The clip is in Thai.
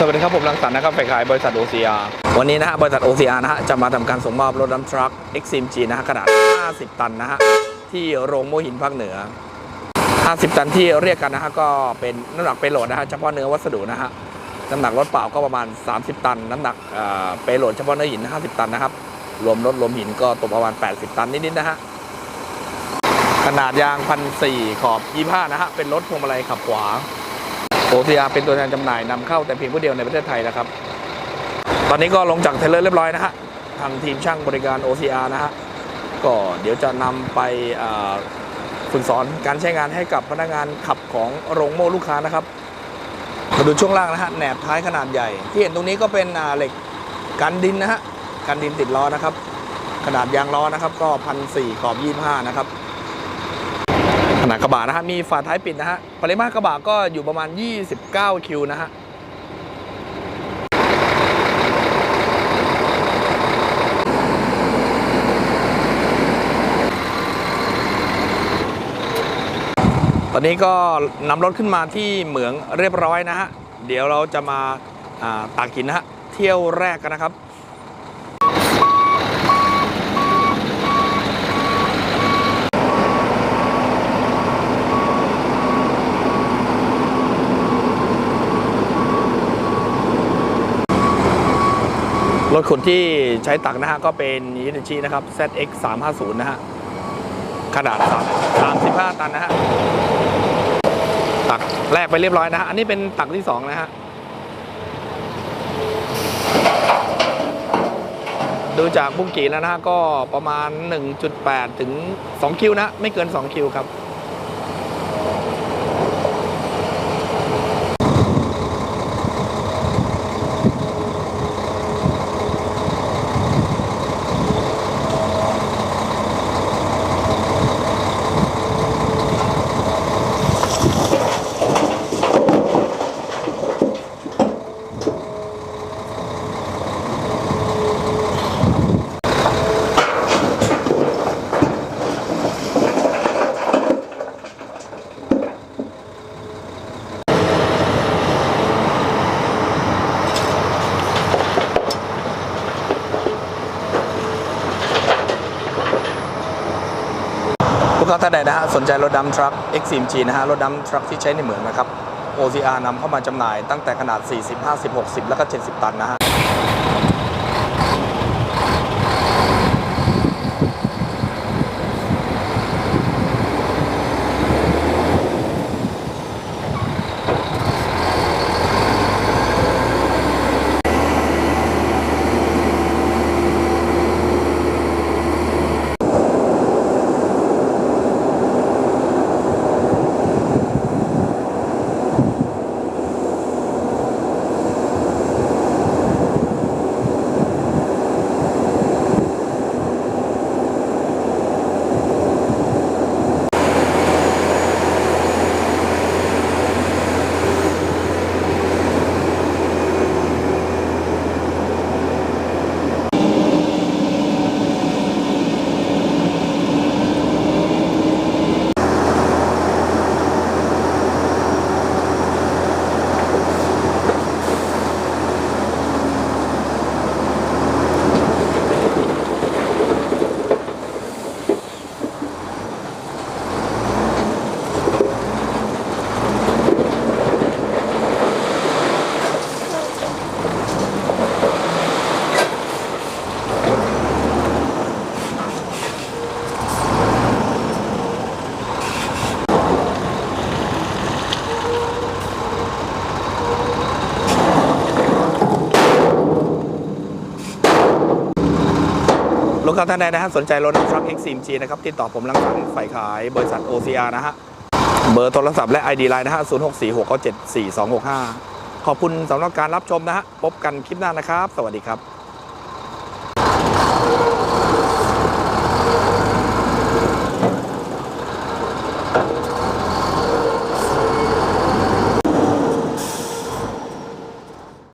สวัสดีครับผมรังสรรค์นะครับฝ่ายขายบริษัท OCR วันนี้นะฮะบริษัท OCR นะฮะจะมาทำการส่งมอบรถดัมทรัค XMG นะฮะขนาด 50 ตันนะฮะที่โรงโมหินภาคเหนือ 50 ตันที่เรียกกันนะฮะก็เป็นน้ำหนักเปโหลดนะฮะเฉพาะเนื้อวัสดุนะฮะน้ำหนักรถเปล่าก็ประมาณ 30 ตัน น้ำหนักเอ่อเปโหลดเฉพาะเนื้อหิน 50 ตันนะครับรวมรถรวมหินก็ตกประมาณ 80 ตันนิดๆนะฮะขนาดยางพันสี่ขอบ25นะฮะเป็นรถพวงมาลัยขับขวา โอซีอาเป็นตัวแทนจำหน่ายนำเข้าแต่เพียงผู้เดียวในประเทศไทยนะครับ ตอนนี้ก็ลงจากเทเลอร์เรียบร้อยนะฮะ ทางทีมช่างบริการ OCR นะฮะ ก็เดี๋ยวจะนำไปฝึกสอนการใช้งานให้กับพนักงานขับของโรงโม่ลูกค้านะครับ มาดูช่วงล่างนะฮะแหนบท้ายขนาดใหญ่ ที่เห็นตรงนี้ก็เป็นเหล็กกันดินนะฮะกันดินติดล้อนะครับ ขนาดยางล้อนะครับ ก็พันสี่ขอบยี่ห้านะครับ ขนาดกระบะนะฮะมีฝาท้ายปิดนะฮะปริมาตรกระบะก็อยู่ประมาณ 29 คิวนะฮะตอนนี้ก็นำรถขึ้นมาที่เหมืองเรียบร้อยนะฮะ เดี๋ยวเราจะมาอ่าตากหินนะฮะ เที่ยวแรกกันนะครับ รถขุดที่ใช้ตักนะฮะก็เป็นยินชินะครับ ZX 350นะฮะขนาด 35 ตันนะฮะตักแรกไปเรียบร้อยนะฮะอันนี้เป็นตักที่ 2 นะฮะดูจากบุ้งกีแล้วนะฮะก็ประมาณ 1.8 ถึง 2 คิวนะ ไม่เกิน 2 คิวครับ กค้าท่านใดนะฮะสนใจรถดัมทรัค X4G นะฮะรถดัมทรัคที่ใช้ในเหมืองนะครับ OCR นำเข้ามาจำหน่ายตั้งแต่ขนาด 40 50 60 แล้วก็ 70 ตันนะฮะ ลูกค้าท่านใดนะฮะสนใจรถทรัค X4G นะครับติดต่อผมลังสันฝ่ายขายบริษัท OCR นะฮะเบอร์โทรศัพท์และ ID ไลน์นะฮะ0646974265 ขอบคุณสำหรับการรับชมนะฮะพบกันคลิปหน้านะครับ สวัสดีครับ